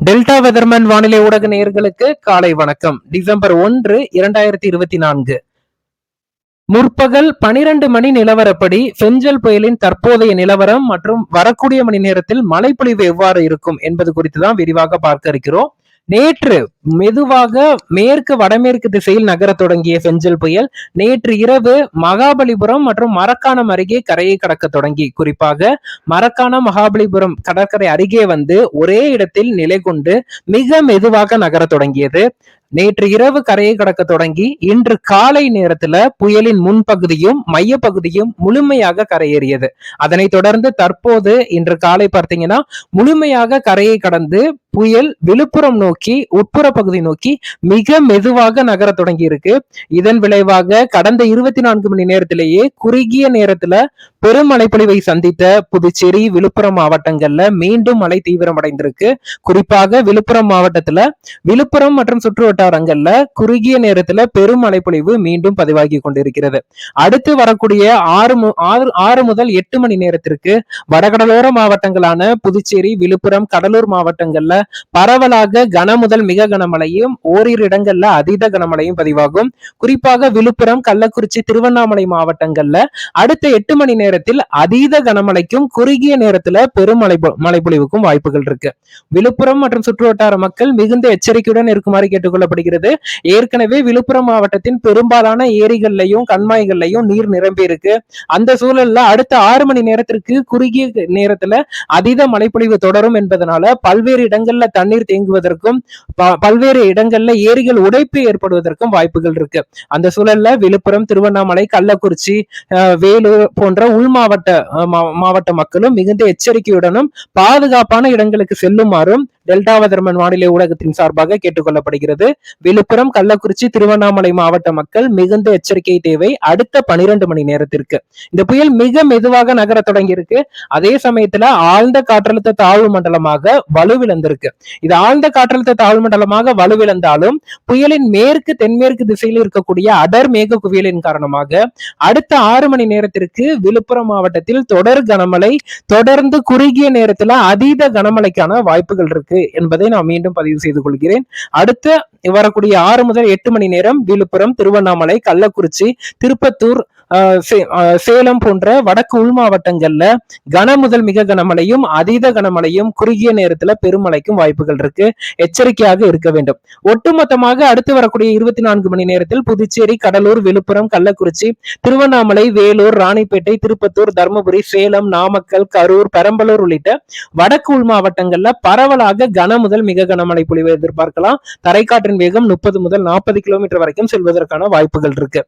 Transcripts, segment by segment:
Delta weatherman வானிலை ஊடக நேயர்களுக்கு காலை வணக்கம். டிசம்பர் ஒன்று இரண்டாயிரத்தி இருபத்தி நான்கு. முற்பகல் பனிரெண்டு மணி நிலவரப்படி பெஞ்சல் புயலின் தற்போதைய நிலவரம் மற்றும் வரக்கூடிய மணி நேரத்தில் மழைப்பொழிவு எவ்வாறு இருக்கும் என்பது குறித்து தான் விரிவாக பார்க்க இருக்கிறோம். நேற்று மெதுவாக மேற்கு வடமேற்கு திசையில் நகர தொடங்கிய பெஞ்சல் புயல் நேற்று இரவு மகாபலிபுரம் மற்றும் மரக்காணம் அருகே கரையை கடக்க தொடங்கி. குறிப்பாக மரக்காணம் மகாபலிபுரம் கடற்கரை அருகே வந்து ஒரே இடத்தில் நிலை கொண்டு மிக மெதுவாக நகர தொடங்கியது. நேற்று இரவு கரையை கடக்க தொடங்கி இன்று காலை நேரத்துல புயலின் முன்பகுதியும் மைய பகுதியும் முழுமையாக கரையேறியது. அதனைத் தொடர்ந்து தற்போது இன்று காலை பார்த்தீங்கன்னா முழுமையாக கரையை கடந்து புயல் விழுப்புரம் நோக்கி உட்புற பகுதி நோக்கி மிக மெதுவாக நகர தொடங்கி இருக்கு இதன் விளைவாக கடந்த இருபத்தி நான்கு மணி நேரத்திலேயே குறுகிய நேரத்துல பெரும் மழைப்பொழிவை சந்தித்த புதுச்சேரி விழுப்புரம் மாவட்டங்கள்ல மீண்டும் மழை தீவிரமடைந்திருக்கு. குறிப்பாக விழுப்புரம் மாவட்டத்துல விழுப்புரம் மற்றும் சுற்று வட்டாரங்கள்ல குறுகிய நேரத்துல பெரும் மழைப்பொழிவு மீண்டும் பதிவாகி கொண்டிருக்கிறது. அடுத்து வரக்கூடிய ஆறு ஆறு ஆறு முதல் எட்டு மணி நேரத்திற்கு வடகடலோர மாவட்டங்களான புதுச்சேரி விழுப்புரம் கடலூர் மாவட்டங்கள்ல பரவலாக கன முதல் மிக கனமழையும் ஓரிரு இடங்கள்ல அதீத கனமழையும் பதிவாகும். குறிப்பாக விழுப்புரம் கள்ளக்குறிச்சி திருவண்ணாமலை மாவட்டங்கள்ல அடுத்த எட்டு மணி நேரத்தில் அதீத கனமழைக்கும் குறுகிய நேரத்துல பெருமழை மழைப்பொழிவுக்கும் வாய்ப்புகள் இருக்கு. விழுப்புரம் மற்றும் சுற்றுவட்டார மக்கள் மிகுந்த எச்சரிக்கையுடன் இருக்குமாறு கொள்ளப்படுகிறது ஏற்கனவே விழுப்புரம் மாவட்டத்தின் பெரும்பாலான ஏரிகள்லையும் கண்மாய்கள்லையும் நீர் நிரம்பி இருக்கு அந்த சூழல்ல அடுத்த ஆறு மணி நேரத்திற்கு குறுகிய நேரத்துல அதீத மழைப்பொழிவு தொடரும் என்பதனால பல்வேறு இடங்கள்ல தண்ணீர் தேங்குவதற்கும் பல்வேறு இடங்கள்ல ஏரிகள் உடைப்பு ஏற்படுவதற்கும் வாய்ப்புகள் இருக்கு. அந்த சூழல்ல விழுப்புரம் திருவண்ணாமலை கள்ளக்குறிச்சி வேலூர் போன்ற உள் மாவட்ட மாவட்ட மக்களும் மிகுந்த எச்சரிக்கையுடனும் பாதுகாப்பான இடங்களுக்கு செல்லுமாறும் டெல்டாவதர்மன் வானிலை ஊடகத்தின் சார்பாக கேட்டுக்கொள்ளப்படுகிறது. விழுப்புரம் கள்ளக்குறிச்சி திருவண்ணாமலை மாவட்ட மக்கள் மிகுந்த எச்சரிக்கை தேவை. அடுத்த பனிரெண்டு மணி நேரத்திற்கு. இந்த புயல் மிக மெதுவாக நகர தொடங்கி இருக்கு அதே சமயத்துல ஆழ்ந்த காற்றழுத்த தாழ்வு மண்டலமாக வலுவிழந்திருக்கு. இது ஆழ்ந்த காற்றழுத்த தாழ்வு மண்டலமாக வலுவிழந்தாலும் புயலின் மேற்கு தென்மேற்கு திசையில் இருக்கக்கூடிய அடர் மேக குவியலின் காரணமாக அடுத்த ஆறு மணி நேரத்திற்கு விழுப்புரம் மாவட்டத்தில் தொடர் கனமழை தொடர்ந்து குறுகிய நேரத்துல அதீத கனமழைக்கான வாய்ப்புகள் இருக்கு. இருக்கு என்பதை நான் மீண்டும் பதிவு செய்து கொள்கிறேன். அடுத்த வரக்கூடிய ஆறு முதல் எட்டு மணி நேரம் விழுப்புரம் திருவண்ணாமலை கள்ளக்குறிச்சி திருப்பத்தூர் சேலம் போன்ற வடக்கு உள் மாவட்டங்கள்ல கன முதல் மிக கனமழையும் அதீத கனமழையும் குறுகிய நேரத்துல பெருமழைக்கும் வாய்ப்புகள் இருக்கு. எச்சரிக்கையாக இருக்க வேண்டும். ஒட்டுமொத்தமாக அடுத்து வரக்கூடிய இருபத்தி நான்கு மணி நேரத்தில் புதுச்சேரி கடலூர் விழுப்புரம் கள்ளக்குறிச்சி திருவண்ணாமலை வேலூர் ராணிப்பேட்டை திருப்பத்தூர் தருமபுரி சேலம் நாமக்கல் கரூர் பெரம்பலூர் உள்ளிட்ட வடக்கு உள் மாவட்டங்கள்ல பரவலாக கன முதல் மிக கனமழை பொழிவை எதிர்பார்க்கலாம். தரைக்காற்றின் வேகம் முப்பது முதல் நாற்பது கிலோமீட்டர் வரைக்கும் செல்வதற்கான வாய்ப்புகள் இருக்கு.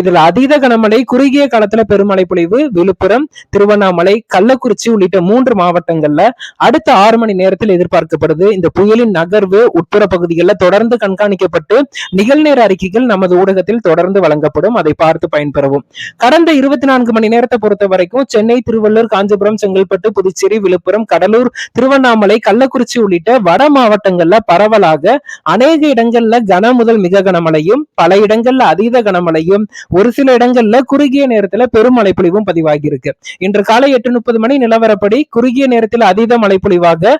இதுல அதீத கனமழை குறுகிய காலத்துல பெருமழை பொழிவு விழுப்புரம் திருவண்ணாமலை கள்ளக்குறிச்சி உள்ளிட்ட மூன்று மாவட்டங்கள்ல அடுத்த ஆறு மணி நேரத்தில் எதிர்பார்க்கப்படுது. இந்த புயலின் நகர்வு உட்புற பகுதிகளில் தொடர்ந்து கண்காணிக்கப்பட்டு நிகழ்நேர அறிக்கைகள் நமது ஊடகத்தில் தொடர்ந்து வழங்கப்படும். அதை பார்த்து பயன்பெறவும். கடந்த இருபத்தி நான்கு மணி நேரத்தை பொறுத்த வரைக்கும் சென்னை திருவள்ளூர் காஞ்சிபுரம் செங்கல்பட்டு புதுச்சேரி விழுப்புரம் கடலூர் திருவண்ணாமலை கள்ளக்குறிச்சி உள்ளிட்ட வட மாவட்டங்கள்ல பரவலாக அநேக இடங்கள்ல கன முதல் மிக கனமழையும் பல இடங்கள்ல அதீத கனமழையும் ஒரு சில இடங்கள்ல குறுகிய நேரத்துல பெரும் மழைப்பொழிவும் பதிவாகியிருக்கு. இன்று காலை எட்டு முப்பது மணி நிலவரப்படி குறுகிய நேரத்தில் அதீத மழைப்பொழிவாக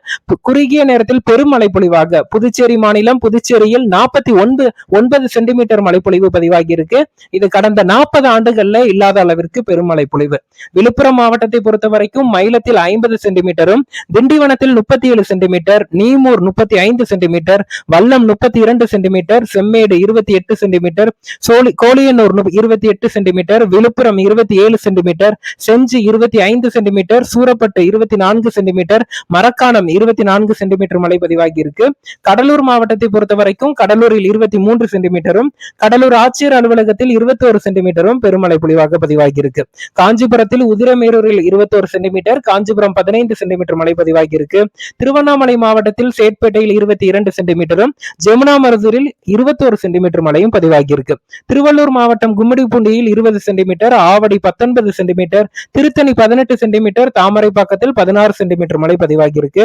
குறுகிய நேரத்தில் பெரும் மழைப்பொழிவாக புதுச்சேரி மாநிலம் புதுச்சேரியில் நாற்பத்தி ஒன்பது ஒன்பது சென்டிமீட்டர் மழைப்பொழிவு பதிவாகியிருக்கு. இது கடந்த நாற்பது ஆண்டுகள்ல இல்லாத அளவிற்கு பெரும் மழைப்பொழிவு. விழுப்புரம் மாவட்டத்தை பொறுத்த வரைக்கும் மயிலத்தில் ஐம்பது சென்டிமீட்டரும் திண்டிவனத்தில் முப்பத்தி ஏழு சென்டிமீட்டர் நீமூர் முப்பத்தி ஐந்து சென்டிமீட்டர் வல்லம் முப்பத்தி இரண்டு சென்டிமீட்டர் செம்மேடு இருபத்தி எட்டு சென்டிமீட்டர் சோழி கோழியனூர் இருபத்தி எட்டு சென்டிமீட்டர் சென்டிமீட்டர் விழுப்புரம் இருபத்தி ஏழு சென்டிமீட்டர் செஞ்சி இருபத்தி ஐந்து சென்டிமீட்டர் சூரப்பட்டு இருபத்தி நான்கு சென்டிமீட்டர் மரக்காணம் இருபத்தி நான்கு சென்டிமீட்டர் மழை பதிவாகி இருக்கு கடலூர் மாவட்டத்தை பொறுத்த வரைக்கும் கடலூரில் இருபத்தி மூன்று சென்டிமீட்டரும் கடலூர் ஆட்சியர் அலுவலகத்தில் இருபத்தி ஒரு சென்டிமீட்டரும் பெருமழை பொழிவாக பதிவாகி இருக்கு காஞ்சிபுரத்தில் உதிரமேரூரில் இருபத்தோரு சென்டிமீட்டர் காஞ்சிபுரம் பதினைந்து சென்டிமீட்டர் மழை பதிவாகி இருக்கு திருவண்ணாமலை மாவட்டத்தில் சேட்பேட்டையில் இருபத்தி இரண்டு சென்டிமீட்டரும் ஜமுனா மருதூரில் இருபத்தோரு சென்டிமீட்டர் மழையும் பதிவாகி இருக்கு திருவள்ளூர் மாவட்டம் கும்மிடிப்பூண்டியில் இருபது சென்டிமீட்டர் ஆவடி பத்தொன்பது சென்டிமீட்டர் திருத்தணி பதினெட்டு சென்டிமீட்டர் தாமரைப்பாக்கத்தில் பதினாறு சென்டிமீட்டர் மழை பதிவாகியிருக்கு.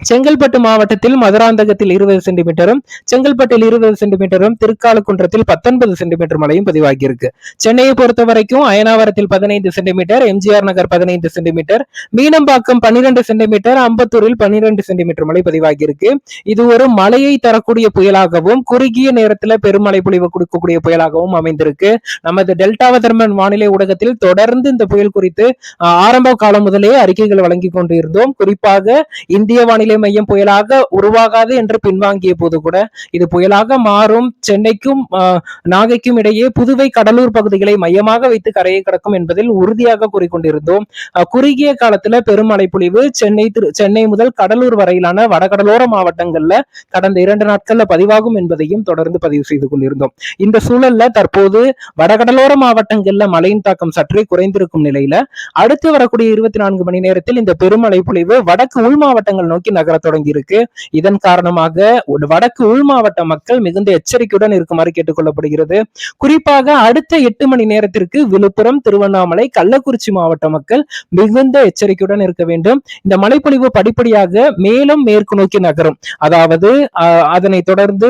செங்கல்பட்டு மாவட்டத்தில் மதுராந்தகத்தில் இருபது சென்டிமீட்டரும் செங்கல்பட்டில் இருபது சென்டிமீட்டரும் திருக்காலக்குன்றத்தில் பத்தொன்பது சென்டிமீட்டர் மழையும் பதிவாகியிருக்கு. சென்னையை பொறுத்த வரைக்கும் அயனாவரத்தில் பதினைந்து சென்டிமீட்டர் எம்ஜிஆர் நகர் பதினைந்து சென்டிமீட்டர் மீனம்பாக்கம் பன்னிரண்டு சென்டிமீட்டர் அம்பத்தூரில் பன்னிரண்டு சென்டிமீட்டர் மழை பதிவாகியிருக்கு. இது ஒரு மழையை தரக்கூடிய புயலாகவும் குறுகிய நேரத்தில் பெருமழை பொழிவு கொடுக்கக்கூடிய புயலாகவும் அமைந்திருக்கு. நமது டெல்டாவதர்மன் வானிலை ஊடகத்தில் தொடர்ந்து இந்த புயல் குறித்து ஆரம்ப காலம் முதலே அறிக்கைகள் வழங்கி கொண்டிருந்தோம். குறிப்பாக இந்திய வானிலை வானிலை மையம் புயலாக உருவாகாது என்று பின்வாங்கிய போது கூட இது புயலாக மாறும். சென்னைக்கும் நாகைக்கும் இடையே புதுவை கடலூர் பகுதிகளை மையமாக வைத்து கரையை கடக்கும் என்பதில் உறுதியாக கூறிக்கொண்டிருந்தோம். குறுகிய காலத்துல பெருமழை பொழிவு சென்னை திரு சென்னை முதல் கடலூர் வரையிலான வடகடலோர மாவட்டங்கள்ல கடந்த இரண்டு நாட்கள்ல பதிவாகும் என்பதையும் தொடர்ந்து பதிவு செய்து கொண்டிருந்தோம். இந்த சூழல்ல தற்போது வடகடலோர மாவட்டங்கள்ல மழையின் தாக்கம் சற்றே குறைந்திருக்கும் நிலையில அடுத்து வரக்கூடிய இருபத்தி நான்கு மணி நேரத்தில் இந்த பெருமழை பொழிவு வடக்கு உள் மாவட்டங்கள் நோக்கி நகர தொடங்கி இருக்கு. இதன் காரணமாக வடக்கு உள் மாவட்ட மக்கள் மிகுந்த எச்சரிக்கையுடன் இருக்குமாறு கேட்டுக்கொள்ளப்படுகிறது. குறிப்பாக அடுத்த எட்டு மணி நேரத்திற்கு விழுப்புரம் திருவண்ணாமலை கள்ளக்குறிச்சி மாவட்ட மக்கள் மிகுந்த எச்சரிக்கையுடன் இருக்க வேண்டும். இந்த மழைப்பொழிவு படிப்படியாக மேலும் மேற்கு நோக்கி நகரும். அதாவது அதனை தொடர்ந்து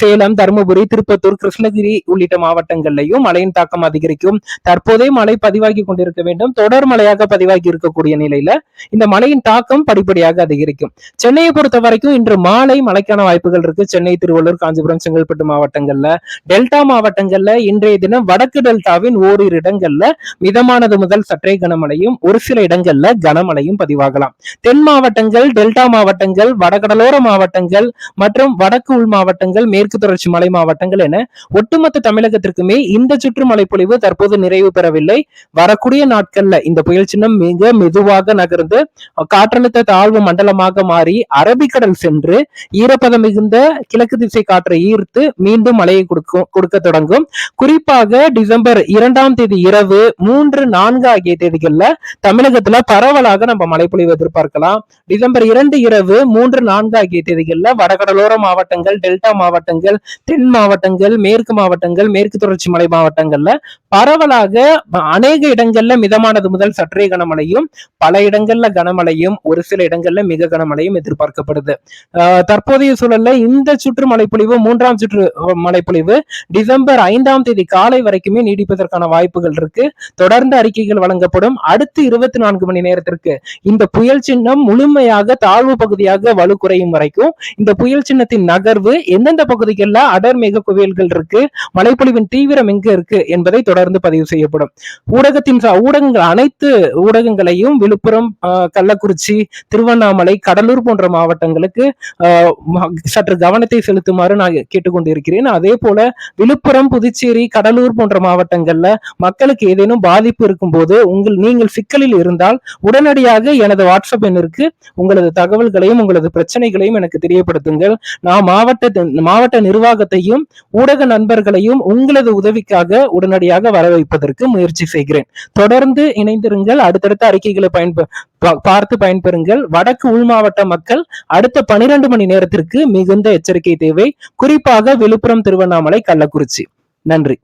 சேலம் தருமபுரி திருப்பத்தூர் கிருஷ்ணகிரி உள்ளிட்ட மாவட்டங்கள்லையும் மழையின் தாக்கம் அதிகரிக்கும். தற்போதே மழை பதிவாகி கொண்டிருக்க வேண்டும். தொடர் மழையாக பதிவாகி இருக்கக்கூடிய நிலையில இந்த மழையின் தாக்கம் படிப்படியாக அதிகரிக்கும். சென்னையை பொறுத்த வரைக்கும் இன்று மாலை மழைக்கான வாய்ப்புகள் இருக்கு. சென்னை திருவள்ளூர் காஞ்சிபுரம் செங்கல்பட்டு மாவட்டங்கள்ல டெல்டா மாவட்டங்கள்ல இன்றைய தினம் வடக்கு டெல்டாவின் ஓரிரு இடங்கள்ல மிதமானது முதல் சற்றே கனமழையும் ஒரு சில இடங்கள்ல கனமழையும் பதிவாகலாம். தென் மாவட்டங்கள் டெல்டா மாவட்டங்கள் வடகடலோர மாவட்டங்கள் மற்றும் வடக்கு உள் மாவட்டங்கள் மேற்கு தொடர்ச்சி மலை மாவட்டங்கள் என ஒட்டுமொத்த தமிழகத்திற்குமே இந்த சுற்று மழைப்பொழிவு தற்போது நிறைவு பெறவில்லை. வரக்கூடிய நாட்கள்ல இந்த புயல் சின்னம் மிக மெதுவாக நகர்ந்து காற்றழுத்த தாழ்வு மண்டலமாக மாறி அரபிக்கடல் சென்று ஈரப்பதம் மிகுந்த கிழக்கு திசை காற்றை ஈர்த்து மீண்டும் மழையை கொடுக்கும் கொடுக்க தொடங்கும். குறிப்பாக டிசம்பர் இரண்டாம் தேதி இரவு மூன்று நான்கு ஆகிய தேதிகள்ல தமிழகத்துல பரவலாக நம்ம மழைப்பொழிவு எதிர்பார்க்கலாம். டிசம்பர் இரண்டு இரவு மூன்று நான்கு ஆகிய தேதிகள்ல வடகடலோர மாவட்டங்கள் டெல்டா மாவட்டங்கள் தென் மாவட்டங்கள் மேற்கு மாவட்டங்கள் மேற்கு தொடர்ச்சி மலை மாவட்டங்கள்ல பரவலாக அநேக இடங்கள்ல மிதமானது முதல் சற்றே கனமழையும் பல இடங்கள்ல கனமழையும் ஒரு சில இடங்கள்ல மிக மழையும் எதிர்பார்க்கப்படுது. தற்போதைய சூழல்ல இந்த சுற்று மழைப்பொழிவு மூன்றாம் சுற்று மழைப்பொழிவு டிசம்பர் ஐந்தாம் தேதி காலை வரைக்குமே நீடிப்பதற்கான வாய்ப்புகள் இருக்கு. தொடர்ந்து அறிக்கைகள் வழங்கப்படும். அடுத்து இருபத்தி நான்கு மணி நேரத்திற்கு இந்த புயல் சின்னம் முழுமையாக தாழ்வு பகுதியாக வலு குறையும் வரைக்கும் இந்த புயல் சின்னத்தின் நகர்வு எந்தெந்த பகுதிகளில் அடர் மேக குவியல்கள் இருக்கு மழைப்பொழிவின் தீவிரம் எங்க இருக்கு என்பதை தொடர்ந்து பதிவு செய்யப்படும். ஊடகத்தின் ஊடகங்கள் அனைத்து ஊடகங்களையும் விழுப்புரம் கள்ளக்குறிச்சி திருவண்ணாமலை கடலூர் போன்ற மாவட்டங்களுக்கு சற்று கவனத்தை செலுத்துமாறு நான் கேட்டுக்கொண்டிருக்கிறேன். அதே போல விழுப்புரம் புதுச்சேரி கடலூர் போன்ற மாவட்டங்கள்ல மக்களுக்கு ஏதேனும் பாதிப்பு இருக்கும் போது உங்கள் நீங்கள் சிக்கலில் இருந்தால் உடனடியாக எனது வாட்ஸ்அப் எண்ணிற்கு உங்களது தகவல்களையும் உங்களது பிரச்சனைகளையும் எனக்கு தெரியப்படுத்துங்கள். நான் மாவட்ட மாவட்ட நிர்வாகத்தையும் ஊடக நண்பர்களையும் உங்களது உதவிக்காக உடனடியாக வரவைப்பதற்கு முயற்சி செய்கிறேன். தொடர்ந்து இணைந்திருங்கள். அடுத்தடுத்த அறிக்கைகளை பயன்ப பார்த்து பயன்பெறுங்கள். வடக்கு உள் மாவட்ட மக்கள் அடுத்த பனிரெண்டு மணி நேரத்திற்கு மிகுந்த எச்சரிக்கை தேவை. குறிப்பாக விழுப்புரம் திருவண்ணாமலை கள்ளக்குறிச்சி. நன்றி.